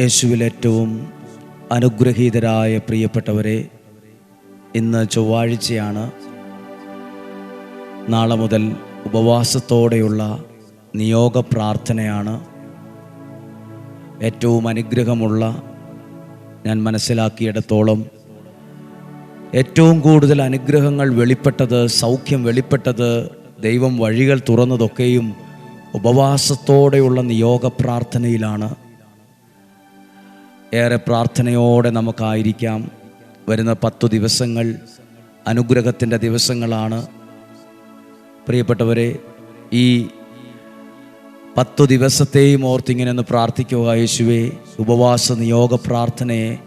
യേശുവിൽ ഏറ്റവും അനുഗ്രഹീതരായ പ്രിയപ്പെട്ടവരെ ഇന്ന് ചൊവ്വാഴ്ചയാണ് നാളെ മുതൽ ഉപവാസത്തോടെയുള്ള നിയോഗ പ്രാർത്ഥനയാണ്. ഏറ്റവും അനുഗ്രഹമുള്ള ഞാൻ മനസ്സിലാക്കിയിടത്തോളം ഏറ്റവും കൂടുതൽ അനുഗ്രഹങ്ങൾ വെളിപ്പെട്ടത് സൗഖ്യം വെളിപ്പെട്ടത് ദൈവം വഴികൾ തുറന്നതൊക്കെയും ഉപവാസത്തോടെയുള്ള നിയോഗ പ്രാർത്ഥനയിലാണ്. ഏറെ പ്രാർത്ഥനയോടെ നമുക്കായിരിക്കാം. വരുന്ന പത്തു ദിവസങ്ങൾ അനുഗ്രഹത്തിന്റെ ദിവസങ്ങളാണ്. പ്രിയപ്പെട്ടവരെ ഈ പത്തു ദിവസത്തെയും ഓർത്തിങ്ങനെ ഒന്ന് പ്രാർത്ഥിക്കുക യേശുവേ. ഉപവാസ നിയോഗ പ്രാർത്ഥനയെ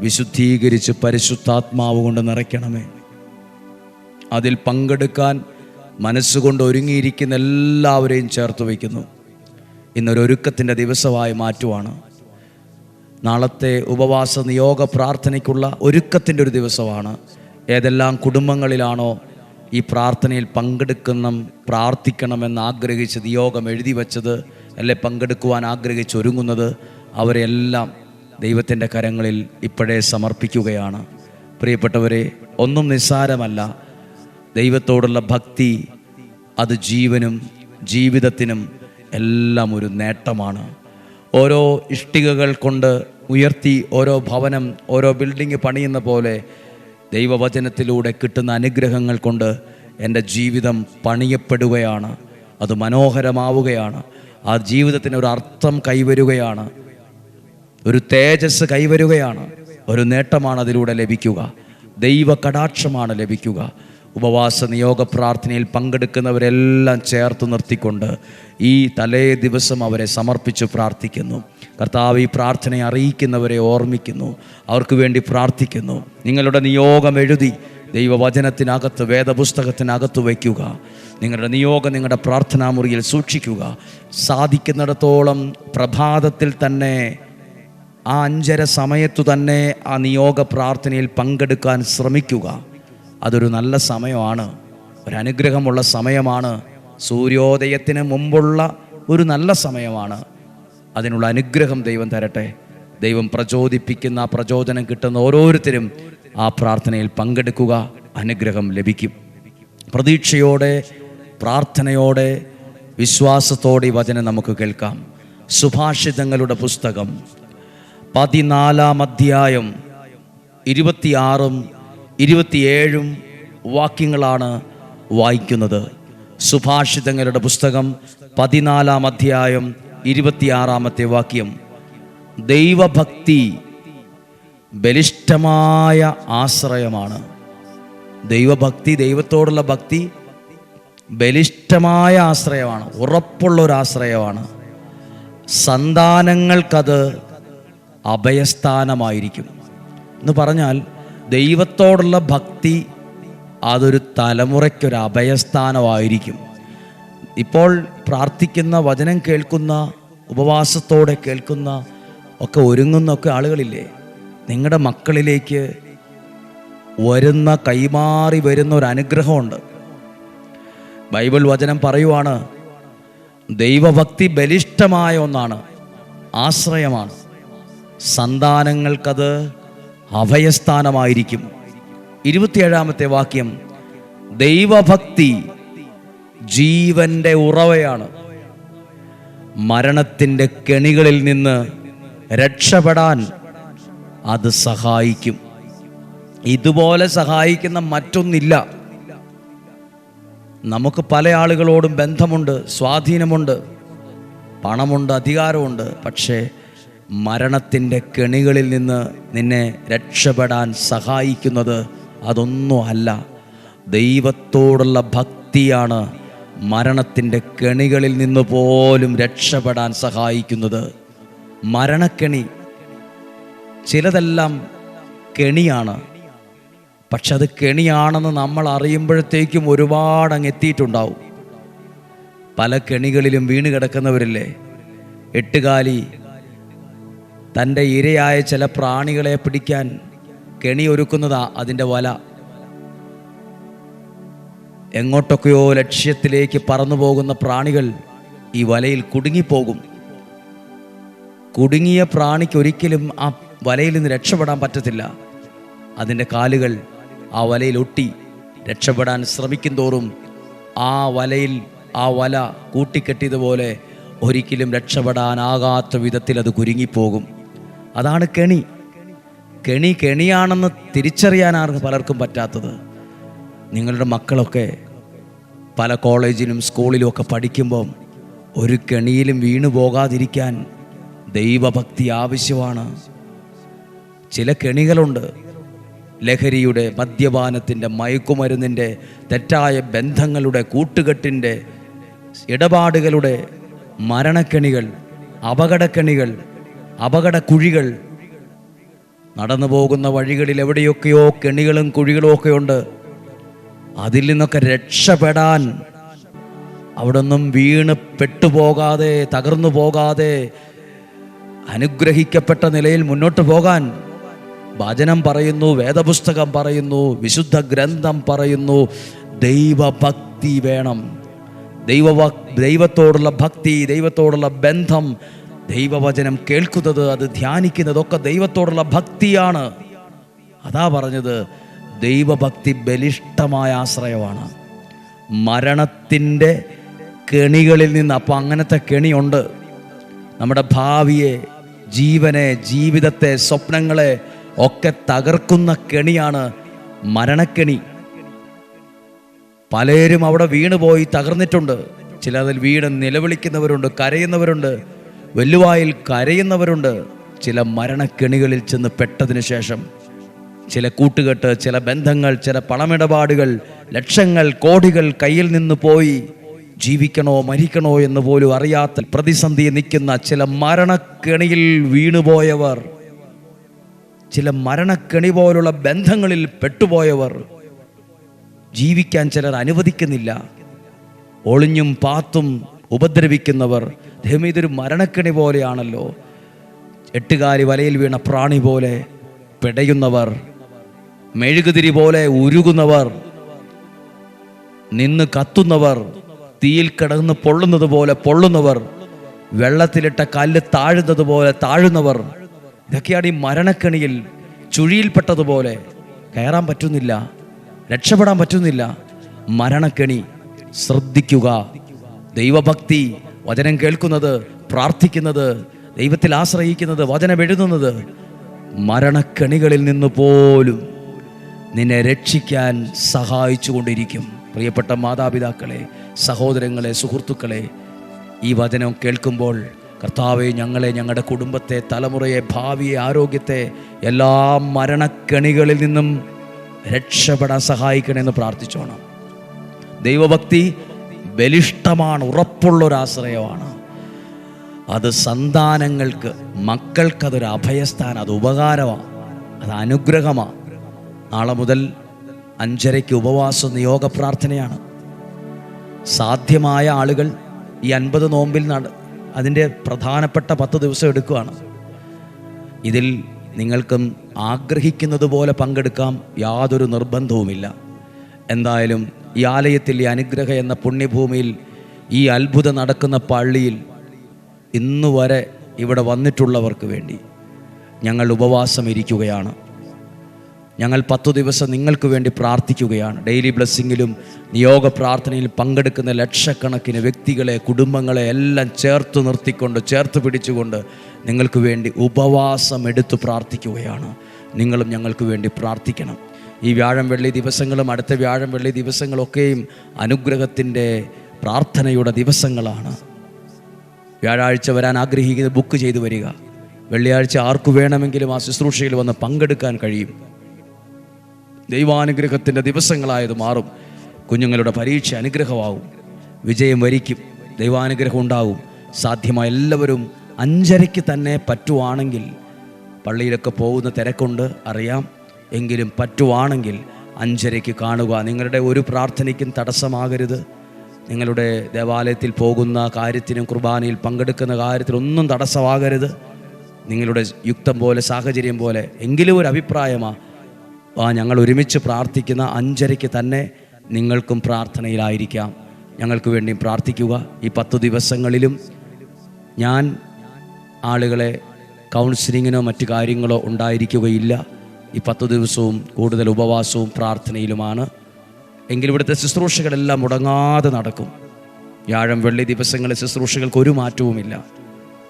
വിശുദ്ധീകരിച്ച് പരിശുദ്ധാത്മാവ് കൊണ്ട് നിറയ്ക്കണമേ. അതിൽ പങ്കെടുക്കാൻ മനസ്സുകൊണ്ട് ഒരുങ്ങിയിരിക്കുന്ന എല്ലാവരെയും ചേർത്ത് വയ്ക്കുന്നു. ഇന്നൊരു ഒരുക്കത്തിന്റെ ദിവസമായി മാറ്റുവാണ്. നാളത്തെ ഉപവാസ നിയോഗ പ്രാർത്ഥനയ്ക്കുള്ള ഒരുക്കത്തിന്റെ ഒരു ദിവസമാണ്. ഏതെല്ലാം കുടുംബങ്ങളിലാണോ ഈ പ്രാർത്ഥനയിൽ പങ്കെടുക്കണം പ്രാർത്ഥിക്കണമെന്ന് ആഗ്രഹിച്ച് നിയോഗം എഴുതി വച്ചത് അല്ലെ പങ്കെടുക്കുവാൻ ആഗ്രഹിച്ച് ഒരുങ്ങുന്നത് അവരെല്ലാം ദൈവത്തിന്റെ കരങ്ങളിൽ ഇപ്പോഴേ സമർപ്പിക്കുകയാണ്. പ്രിയപ്പെട്ടവരെ ഒന്നും നിസ്സാരമല്ല. ദൈവത്തോടുള്ള ഭക്തി അത് ജീവനും ജീവിതത്തിനും എല്ലാം ഒരു നേട്ടമാണ്. ഓരോ ഇഷ്ടികകൾ കൊണ്ട് ഉയർത്തി ഓരോ ഭവനം ഓരോ ബിൽഡിംഗ് പണിയുന്ന പോലെ ദൈവവചനത്തിലൂടെ കിട്ടുന്ന അനുഗ്രഹങ്ങൾ കൊണ്ട് എന്റെ ജീവിതം പണിയപ്പെടുകയാണ്. അത് മനോഹരമാവുകയാണ്. ആ ജീവിതത്തിന് ഒരു അർത്ഥം കൈവരുകയാണ്. ഒരു തേജസ് കൈവരുകയാണ്. ഒരു നേട്ടമാണ് അതിലൂടെ ലഭിക്കുക. ദൈവ കടാക്ഷമാണ് ലഭിക്കുക. ഉപവാസ നിയോഗ പ്രാർത്ഥനയിൽ പങ്കെടുക്കുന്നവരെല്ലാം ചേർത്ത് നിർത്തിക്കൊണ്ട് ഈ തലേ ദിവസം അവരെ സമർപ്പിച്ച് പ്രാർത്ഥിക്കുന്നു. കർത്താവ് ഈ പ്രാർത്ഥനയെ അറിയിക്കുന്നവരെ ഓർമ്മിക്കുന്നു. അവർക്ക് വേണ്ടി പ്രാർത്ഥിക്കുന്നു. നിങ്ങളുടെ നിയോഗം എഴുതി ദൈവവചനത്തിനകത്ത് വേദപുസ്തകത്തിനകത്ത് വയ്ക്കുക. നിങ്ങളുടെ നിയോഗം നിങ്ങളുടെ പ്രാർത്ഥനാ മുറിയിൽ സൂക്ഷിക്കുക. സാധിക്കുന്നിടത്തോളം പ്രഭാതത്തിൽ തന്നെ ആ അഞ്ചര സമയത്തു തന്നെ ആ നിയോഗ പ്രാർത്ഥനയിൽ പങ്കെടുക്കാൻ ശ്രമിക്കുക. അതൊരു നല്ല സമയമാണ്. ഒരു അനുഗ്രഹമുള്ള സമയമാണ്. സൂര്യോദയത്തിന് മുമ്പുള്ള ഒരു നല്ല സമയമാണ്. അതിനുള്ള അനുഗ്രഹം ദൈവം തരട്ടെ. ദൈവം പ്രചോദിപ്പിക്കുന്ന പ്രചോദനം കിട്ടുന്ന ഓരോരുത്തരും ആ പ്രാർത്ഥനയിൽ പങ്കെടുക്കുക അനുഗ്രഹം ലഭിക്കും. പ്രതീക്ഷയോടെ പ്രാർത്ഥനയോടെ വിശ്വാസത്തോടെ ഈ വചനം നമുക്ക് കേൾക്കാം. സുഭാഷിതങ്ങളുടെ പുസ്തകം പതിനാലാം അധ്യായം ഇരുപത്തിയാറും ഇരുപത്തിയേഴും വാക്യങ്ങളാണ് വായിക്കുന്നത്. സുഭാഷിതങ്ങളുടെ പുസ്തകം പതിനാലാം അധ്യായം ഇരുപത്തിയാറാമത്തെ വാക്യം. ദൈവഭക്തി ബലിഷ്ഠമായ ആശ്രയമാണ്. ദൈവഭക്തി ദൈവത്തോടുള്ള ഭക്തി ബലിഷ്ഠമായ ആശ്രയമാണ്. ഉറപ്പുള്ള ഒരു ആശ്രയമാണ് സന്താനങ്ങൾക്കത് അഭയസ്ഥാനമായിരിക്കും. എന്ന് പറഞ്ഞാൽ ദൈവത്തോടുള്ള ഭക്തി അതൊരു തലമുറയ്ക്കൊരു അഭയസ്ഥാനമായിരിക്കും. ഇപ്പോൾ പ്രാർത്ഥിക്കുന്ന വചനം കേൾക്കുന്ന ഉപവാസത്തോടെ കേൾക്കുന്ന ഒക്കെ ഒരുങ്ങുന്ന ഒക്കെ ആളുകളില്ലേ നിങ്ങളുടെ മക്കളിലേക്ക് വരുന്ന കൈമാറി വരുന്ന ഒരു അനുഗ്രഹമുണ്ട്. ബൈബിൾ വചനം പറയുവാണ് ദൈവഭക്തി ബലിഷ്ഠമായ ഒന്നാണ് ആശ്രയമാണ്. സന്താനങ്ങൾക്കത് അഭയസ്ഥാനമായിരിക്കും ഇരുപത്തിയേഴാമത്തെ വാക്യം ദൈവഭക്തി ജീവന്റെ ഉറവയാണ്. മരണത്തിന്റെ കെണികളിൽ നിന്ന് രക്ഷപ്പെടാൻ അത് സഹായിക്കും. ഇതുപോലെ സഹായിക്കുന്ന മറ്റൊന്നില്ല. നമുക്ക് പല ആളുകളോടും ബന്ധമുണ്ട് സ്വാധീനമുണ്ട് പണമുണ്ട് അധികാരമുണ്ട് പക്ഷേ മരണത്തിന്റെ കെണികളിൽ നിന്ന് നിന്നെ രക്ഷപ്പെടാൻ സഹായിക്കുന്നത് അതൊന്നും അല്ല. ദൈവത്തോടുള്ള ഭക്തിയാണ് മരണത്തിന്റെ കെണികളിൽ നിന്ന് പോലും രക്ഷപ്പെടാൻ സഹായിക്കുന്നത്. മരണക്കെണി ചിലതെല്ലാം കെണിയാണ്. പക്ഷെ അത് കെണിയാണെന്ന് നമ്മൾ അറിയുമ്പോഴത്തേക്കും ഒരുപാട് അങ്ങ് എത്തിയിട്ടുണ്ടാവും. പല കെണികളിലും വീണ് കിടക്കുന്നവരില്ലേ? എട്ടുകാലി തന്റെ ഇരയായ ചില പ്രാണികളെ പിടിക്കാൻ കെണി ഒരുക്കുന്നതാ അതിന്റെ വല. എങ്ങോട്ടൊക്കെയോ ലക്ഷ്യത്തിലേക്ക് പറന്നു പോകുന്ന പ്രാണികൾ ഈ വലയിൽ കുടുങ്ങിപ്പോകും. കുടുങ്ങിയ പ്രാണിക്ക് ഒരിക്കലും ആ വലയിൽ നിന്ന് രക്ഷപ്പെടാൻ പറ്റത്തില്ല. അതിന്റെ കാലുകൾ ആ വലയിൽ ഒട്ടി രക്ഷപ്പെടാൻ ശ്രമിക്കും തോറും ആ വലയിൽ ആ വല കൂട്ടിക്കെട്ടിയതുപോലെ ഒരിക്കലും രക്ഷപ്പെടാനാകാത്ത വിധത്തിൽ അത് കുരുങ്ങിപ്പോകും. അതാണ് കെണി. കെണി കെണിയാണെന്ന് തിരിച്ചറിയാനാണ് പലർക്കും പറ്റാത്തത്. നിങ്ങളുടെ മക്കളൊക്കെ പല കോളേജിലും സ്കൂളിലും ഒക്കെ പഠിക്കുമ്പം ഒരു കെണിയിലും വീണു പോകാതിരിക്കാൻ ദൈവഭക്തി ആവശ്യമാണ്. ചില കെണികളുണ്ട്. ലഹരിയുടെ മദ്യപാനത്തിന്റെ മയക്കുമരുന്നിന്റെ തെറ്റായ ബന്ധങ്ങളുടെ കൂട്ടുകെട്ടിന്റെ ഇടപാടുകളുടെ മരണക്കെണികൾ അപകടക്കെണികൾ അപകടക്കുഴികൾ. നടന്നു പോകുന്ന വഴികളിൽ എവിടെയൊക്കെയോ കെണികളും കുഴികളും ഒക്കെ ഉണ്ട്. അതിൽ നിന്നൊക്കെ രക്ഷപ്പെടാൻ അവിടെ നിന്നും വീണ് പെട്ടുപോകാതെ തകർന്നു പോകാതെ അനുഗ്രഹിക്കപ്പെട്ട നിലയിൽ മുന്നോട്ട് പോകാൻ വചനം പറയുന്നു വേദപുസ്തകം പറയുന്നു വിശുദ്ധ ഗ്രന്ഥം പറയുന്നു ദൈവഭക്തി വേണം. ദൈവ ദൈവത്തോടുള്ള ഭക്തി ദൈവത്തോടുള്ള ബന്ധം ദൈവവചനം കേൾക്കുന്നത് അത് ധ്യാനിക്കുന്നതൊക്കെ ദൈവത്തോടുള്ള ഭക്തിയാണ്. അതാ പറഞ്ഞത് ദൈവഭക്തി ബലിഷ്ടമായ ആശ്രയമാണ്. മരണത്തിന്റെ കെണികളിൽ നിന്ന് അപ്പോൾ അങ്ങനത്തെ കെണിയുണ്ട്. നമ്മുടെ ഭാവിയെ ജീവനെ ജീവിതത്തെ സ്വപ്നങ്ങളെ ഒക്കെ തകർക്കുന്ന കെണിയാണ് മരണക്കെണി. പലരും അവിടെ വീണുപോയി തകർന്നിട്ടുണ്ട്. ചിലതിൽ വീണ് നിലവിളിക്കുന്നവരുണ്ട് കരയുന്നവരുണ്ട്. വെല്ലുവായിൽ കരയുന്നവരുണ്ട്. ചില മരണക്കെണികളിൽ ചെന്ന് പെട്ടതിന് ശേഷം. ചില കൂട്ടുകെട്ട് ചില ബന്ധങ്ങൾ ചില പണമിടപാടുകൾ ലക്ഷങ്ങൾ കോടികൾ കയ്യിൽ നിന്ന് പോയി. ജീവിക്കണോ മരിക്കണോ എന്ന് പോലും അറിയാത്ത പ്രതിസന്ധി നിൽക്കുന്ന ചില മരണക്കെണിയിൽ വീണുപോയവർ. ചില മരണക്കെണി പോലുള്ള ബന്ധങ്ങളിൽ പെട്ടുപോയവർ. ജീവിക്കാൻ ചിലർ അനുവദിക്കുന്നില്ല. ഒളിഞ്ഞും പാത്തും ഉപദ്രവിക്കുന്നവർ. ദൈവം ഇതൊരു മരണക്കണി പോലെയാണല്ലോ. എട്ടുകാലി വലയിൽ വീണ പ്രാണി പോലെ പിടയുന്നവർ മെഴുകുതിരി പോലെ ഉരുകുന്നവർ നിന്ന് കത്തുന്നവർ തീയിൽ കിടന്ന് പൊള്ളുന്നത് പോലെ പൊള്ളുന്നവർ വെള്ളത്തിലിട്ട കല്ല് താഴുന്നത് പോലെ താഴുന്നവർ. ഇതൊക്കെയാണ് ഈ മരണക്കെണിയിൽ ചുഴിയിൽപ്പെട്ടതുപോലെ കയറാൻ പറ്റുന്നില്ല രക്ഷപ്പെടാൻ പറ്റുന്നില്ല. മരണക്കെണി ശ്രദ്ധിക്കുക. ദൈവഭക്തി വചനം കേൾക്കുന്നത് പ്രാർത്ഥിക്കുന്നത് ദൈവത്തിൽ ആശ്രയിക്കുന്നത് വചനം എഴുതുന്നത് മരണക്കെണികളിൽ നിന്ന് പോലും നിന്നെ രക്ഷിക്കാൻ സഹായിച്ചു കൊണ്ടിരിക്കും പ്രിയപ്പെട്ട മാതാപിതാക്കളെ സഹോദരങ്ങളെ സുഹൃത്തുക്കളെ ഈ വചനം കേൾക്കുമ്പോൾ കർത്താവെ ഞങ്ങളെ ഞങ്ങളുടെ കുടുംബത്തെ തലമുറയെ ഭാവിയെ ആരോഗ്യത്തെ എല്ലാ മരണക്കെണികളിൽ നിന്നും രക്ഷപ്പെടാൻ സഹായിക്കണമെന്ന് പ്രാർത്ഥിച്ചോണം. ദൈവഭക്തി ബലിഷ്ഠമാണ് ഉറപ്പുള്ളൊരാശ്രയമാണ്. അത് സന്താനങ്ങൾക്ക് മക്കൾക്കതൊരു അഭയസ്ഥാനം അത് ഉപകാരമാണ് അത് അനുഗ്രഹമാണ്. നാളെ മുതൽ അഞ്ചരയ്ക്ക് ഉപവാസ നിയോഗ പ്രാർത്ഥനയാണ്. സാധ്യമായ ആളുകൾ ഈ അൻപത് നോമ്പിൽ നട അതിന്റെ പ്രധാനപ്പെട്ട പത്ത് ദിവസം എടുക്കുകയാണ് ഇതിൽ നിങ്ങൾക്കും ആഗ്രഹിക്കുന്നത് പോലെ പങ്കെടുക്കാം യാതൊരു നിർബന്ധവുമില്ല. എന്തായാലും ഈ ആലയത്തിൽ ഈ അനുഗ്രഹ എന്ന പുണ്യഭൂമിയിൽ ഈ അത്ഭുതം നടക്കുന്ന പള്ളിയിൽ ഇന്നു വരെ ഇവിടെ വന്നിട്ടുള്ളവർക്ക് വേണ്ടി ഞങ്ങൾ ഉപവാസം ഇരിക്കുകയാണ്. ഞങ്ങൾ പത്തു ദിവസം നിങ്ങൾക്ക് വേണ്ടി പ്രാർത്ഥിക്കുകയാണ്. ഡെയിലി ബ്ലെസ്സിങ്ങിലും നിയോഗ പ്രാർത്ഥനയിൽ പങ്കെടുക്കുന്ന ലക്ഷക്കണക്കിന് വ്യക്തികളെ കുടുംബങ്ങളെ എല്ലാം ചേർത്ത് നിർത്തിക്കൊണ്ട് ചേർത്ത് പിടിച്ചുകൊണ്ട് നിങ്ങൾക്ക് വേണ്ടി ഉപവാസം എടുത്ത് പ്രാർത്ഥിക്കുകയാണ്. നിങ്ങളും ഞങ്ങൾക്ക് വേണ്ടി പ്രാർത്ഥിക്കണം. ഈ വ്യാഴം വെള്ളി ദിവസങ്ങളും അടുത്ത വ്യാഴം വെള്ളി ദിവസങ്ങളൊക്കെയും അനുഗ്രഹത്തിന്റെ പ്രാർത്ഥനയുടെ ദിവസങ്ങളാണ്. വ്യാഴാഴ്ച വരാൻ ആഗ്രഹിക്കുന്നത് ബുക്ക് ചെയ്തു വരിക. വെള്ളിയാഴ്ച ആർക്കു വേണമെങ്കിലും ആ ശുശ്രൂഷയിൽ വന്ന് പങ്കെടുക്കാൻ കഴിയും. ദൈവാനുഗ്രഹത്തിന്റെ ദിവസങ്ങളായത് മാറും. കുഞ്ഞുങ്ങളുടെ പരീക്ഷ അനുഗ്രഹമാവും വിജയം വരിക്കും. ദൈവാനുഗ്രഹം ഉണ്ടാവും സാധ്യമായ എല്ലാവരും അഞ്ചരയ്ക്ക് തന്നെ പറ്റുവാണെങ്കിൽ പള്ളിയിലൊക്കെ പോകുന്ന തിരക്കുണ്ട്. അറിയാം. എങ്കിലും പറ്റുവാണെങ്കിൽ അഞ്ചരയ്ക്ക് കാണുക. നിങ്ങളുടെ ഒരു പ്രാർത്ഥനയ്ക്കും തടസ്സമാകരുത്. നിങ്ങളുടെ ദേവാലയത്തിൽ പോകുന്ന കാര്യത്തിനും കുർബാനയിൽ പങ്കെടുക്കുന്ന കാര്യത്തിനൊന്നും തടസ്സമാകരുത്. നിങ്ങളുടെ യുക്തം പോലെ സാഹചര്യം പോലെ എങ്കിലും ഒരു അഭിപ്രായമാണ് ആ ഞങ്ങൾ ഒരുമിച്ച് പ്രാർത്ഥിക്കുന്ന അഞ്ചരയ്ക്ക് തന്നെ നിങ്ങൾക്കും പ്രാർത്ഥനയിലായിരിക്കാം. ഞങ്ങൾക്ക് വേണ്ടി പ്രാർത്ഥിക്കുക. ഈ പത്ത് ദിവസങ്ങളിലും ഞാൻ ആളുകളെ കൗൺസിലിങ്ങിനോ മറ്റു കാര്യങ്ങളോ ഉണ്ടായിരിക്കുകയില്ല. ഈ പത്ത് ദിവസവും കൂടുതൽ ഉപവാസവും പ്രാർത്ഥനയിലുമാണ്. എങ്കിലും ഇവിടുത്തെ ശുശ്രൂഷകളെല്ലാം മുടങ്ങാതെ നടക്കും. വ്യാഴം വെള്ളി ദിവസങ്ങളിൽ ശുശ്രൂഷകൾക്ക് ഒരു മാറ്റവുമില്ല.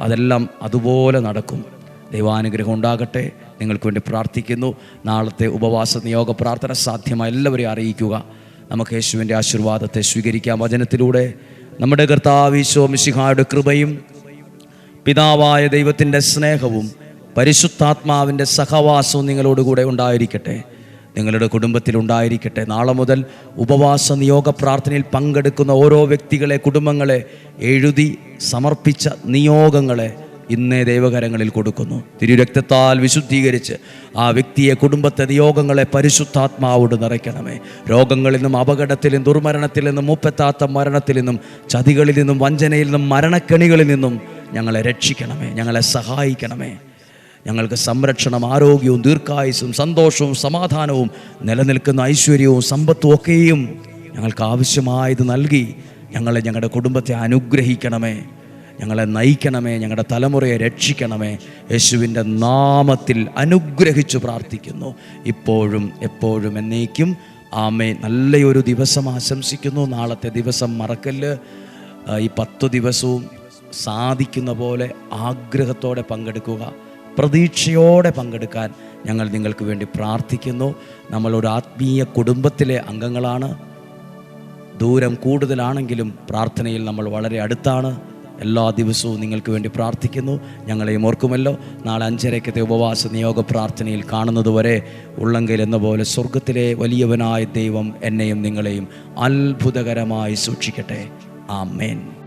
അതെല്ലാം അതുപോലെ നടക്കും. ദൈവാനുഗ്രഹം ഉണ്ടാകട്ടെ. നിങ്ങൾക്ക് വേണ്ടി പ്രാർത്ഥിക്കുന്നു. നാളത്തെ ഉപവാസ നിയോഗ പ്രാർത്ഥന സാധ്യമായ എല്ലാവരെയും അറിയിക്കുക. നമുക്ക് യേശുവിന്റെ ആശീർവാദത്തെ സ്വീകരിക്കാം. വചനത്തിലൂടെ നമ്മുടെ കർത്താവീശോ മിശിഹായുടെ കൃപയും പിതാവായ ദൈവത്തിന്റെ സ്നേഹവും പരിശുദ്ധാത്മാവിന്റെ സഹവാസവും നിങ്ങളോടുകൂടെ ഉണ്ടായിരിക്കട്ടെ. നിങ്ങളുടെ കുടുംബത്തിൽ ഉണ്ടായിരിക്കട്ടെ. നാളെ മുതൽ ഉപവാസ നിയോഗ പ്രാർത്ഥനയിൽ പങ്കെടുക്കുന്ന ഓരോ വ്യക്തികളെ കുടുംബങ്ങളെ എഴുതി സമർപ്പിച്ച നിയോഗങ്ങളെ ഇന്നേ ദൈവകരങ്ങളിൽ കൊടുക്കുന്നു. തിരുരക്തത്താൽ വിശുദ്ധീകരിച്ച് ആ വ്യക്തിയെ കുടുംബത്തെ നിയോഗങ്ങളെ പരിശുദ്ധാത്മാവോട് നിറയ്ക്കണമേ. രോഗങ്ങളിൽ നിന്നും അപകടത്തിൽ നിന്നും ദുർമരണത്തിൽ നിന്നും മൂപ്പത്താത്ത മരണത്തിൽ നിന്നും ചതികളിൽ നിന്നും വഞ്ചനയിൽ നിന്നും മരണക്കെണികളിൽ നിന്നും ഞങ്ങളെ രക്ഷിക്കണമേ. ഞങ്ങളെ സഹായിക്കണമേ. ഞങ്ങൾക്ക് സംരക്ഷണം ആരോഗ്യവും ദീർഘായുസും സന്തോഷവും സമാധാനവും നിലനിൽക്കുന്ന ഐശ്വര്യവും സമ്പത്തും ഒക്കെയും ഞങ്ങൾക്ക് ആവശ്യമായത് നൽകി ഞങ്ങളെ ഞങ്ങളുടെ കുടുംബത്തെ അനുഗ്രഹിക്കണമേ. ഞങ്ങളെ നയിക്കണമേ ഞങ്ങളുടെ തലമുറയെ രക്ഷിക്കണമേ. യേശുവിന്റെ നാമത്തിൽ അനുഗ്രഹിച്ചു പ്രാർത്ഥിക്കുന്നു. ഇപ്പോഴും എപ്പോഴും എന്നേക്കും. ആമേ നല്ലയൊരു ദിവസം ആശംസിക്കുന്നു. നാളത്തെ ദിവസം മറക്കല്ല്. ഈ പത്തു ദിവസവും സാധിക്കുന്ന പോലെ ആഗ്രഹത്തോടെ പങ്കെടുക്കുക. പ്രതീക്ഷയോടെ പങ്കെടുക്കാൻ ഞങ്ങൾ നിങ്ങൾക്ക് വേണ്ടി പ്രാർത്ഥിക്കുന്നു. നമ്മളൊരു ആത്മീയ കുടുംബത്തിലെ അംഗങ്ങളാണ്. ദൂരം കൂടുതലാണെങ്കിലും പ്രാർത്ഥനയിൽ നമ്മൾ വളരെ അടുത്താണ്. എല്ലാ ദിവസവും നിങ്ങൾക്ക് വേണ്ടി പ്രാർത്ഥിക്കുന്നു. ഞങ്ങളെയും ഓർക്കുമല്ലോ നാളെ അഞ്ചരക്കത്തെ ഉപവാസ നിയോഗ പ്രാർത്ഥനയിൽ കാണുന്നതുവരെ ഉള്ളെങ്കിൽ എന്ന പോലെ സ്വർഗത്തിലെ വലിയവനായ ദൈവം എന്നെയും നിങ്ങളെയും അത്ഭുതകരമായി സൂക്ഷിക്കട്ടെ. ആമേൻ.